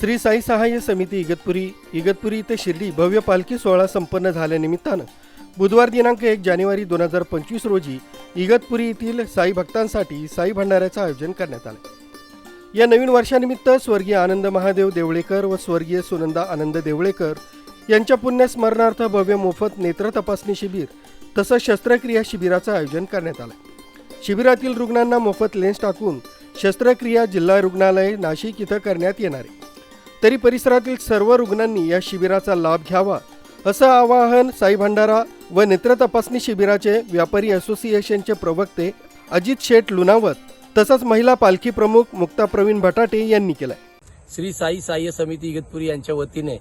श्री साई सहाय्य समिती इगतपुरी इगतपुरी ते शिर्डी भव्य पालखी सोहळा संपन्न झाल्यानिमित्तानं बुधवार दिनांक एक जानेवारी दोन हजार पंचवीस रोजी इगतपुरी येथील साई भक्तांसाठी साई भंडाऱ्याचं आयोजन करण्यात आलं. या नवीन वर्षानिमित्त स्वर्गीय आनंद महादेव देवळेकर व स्वर्गीय सुनंदा आनंद देवळेकर यांच्या पुण्यस्मरणार्थ भव्य मोफत नेत्र तपासणी शिबिर तसंच शस्त्रक्रिया शिबिराचं आयोजन करण्यात आलं. शिबिरातील रुग्णांना मोफत लेन्स टाकून शस्त्रक्रिया जिल्हा रुग्णालय नाशिक इथं करण्यात येणार आहे. तरी परिसरातील सर्व रुग्णांनी या शिबिराचा लाभ घ्यावा असं आवाहन साई भंडारा व नेत्र तपासणी शिबिराचे व्यापारी असोसिएशनचे प्रवक्ते अजित शेठ लुनावत तसंच महिला पालखी प्रमुख मुक्ता प्रवीण भटाटे यांनी केलं श्री साई साह्य समिती इगतपुरी यांच्या वतीने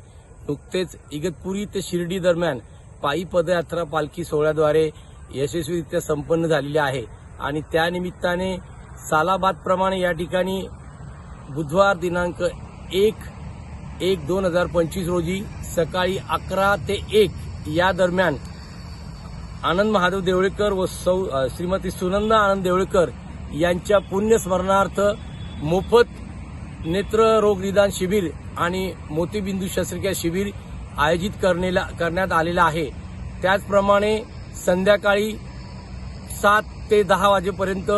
नुकतेच इगतपुरी ते शिर्डी दरम्यान पायी पदयात्रा पालखी सोहळ्याद्वारे यशस्वीरित्या संपन्न झालेली आहे आणि त्यानिमित्ताने सालाबादप्रमाणे या ठिकाणी बुधवार दिनांक एक एक दोन हजार पंचवीस रोजी सकाळी अकरा ते एक या दरम्यान आनंद महादेव देवळेकर व सौ श्रीमती सुनंदा आनंद देवळेकर यांच्या पुण्यस्मरणार्थ मोफत नेत्ररोग निदान शिबिर आणि मोतीबिंदू शस्त्रक्रिया शिबिर आयोजित करण्याला करण्यात आलेलं आहे. त्याचप्रमाणे संध्याकाळी सात ते दहा वाजेपर्यंत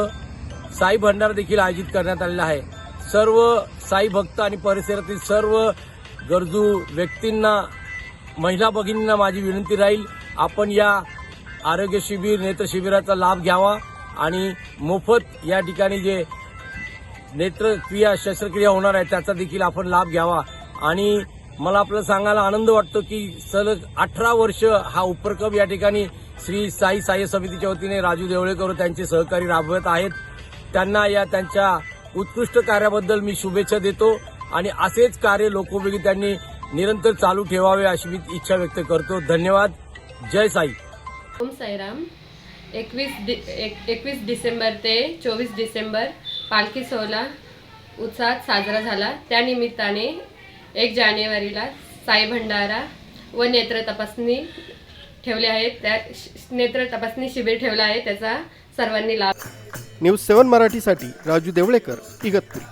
साई भंडार देखील आयोजित करण्यात आलेला आहे. सर्व साई भक्त आणि परिसरातील सर्व गरजू व्यक्तींना महिला भगिनींना माझी विनंती राहील आपण या आरोग्य शिबिर नेत्र शिबिराचा लाभ घ्यावा आणि मोफत या ठिकाणी जे नेत्रक्रिया शस्त्रक्रिया होणार आहे त्याचा देखील आपण लाभ घ्यावा. आणि मला आपलं सांगायला आनंद वाटतो की सलग अठरा वर्ष हा उपक्रम या ठिकाणी श्री साई साह्य समितीच्या वतीने राजू देवळेकर त्यांचे सहकारी राबवत आहेत. त्यांना या त्यांच्या उत्कृष्ट कार्याबद्दल मी शुभेच्छा देतो आणि असेच कार्य लोकोपयोगी त्यांनी निरंतर चालू ठेवावे अशी मी इच्छा व्यक्त करतो. धन्यवाद. जय साई. ओम साईराम. एकवीस डि एक एकवीस डिसेंबर ते चोवीस डिसेंबर पालखी सोहळा उत्साहात साजरा झाला. त्यानिमित्ताने एक जानेवारीला साई भंडारा व नेत्र तपासणी ठेवले आहेत. त्या नेत्र तपासणी शिबिर ठेवलं आहे. त्याचा सर्वांनी लाभ न्यूज सेवन मराठीसाठी राजू देवळेकर इगतपुरी.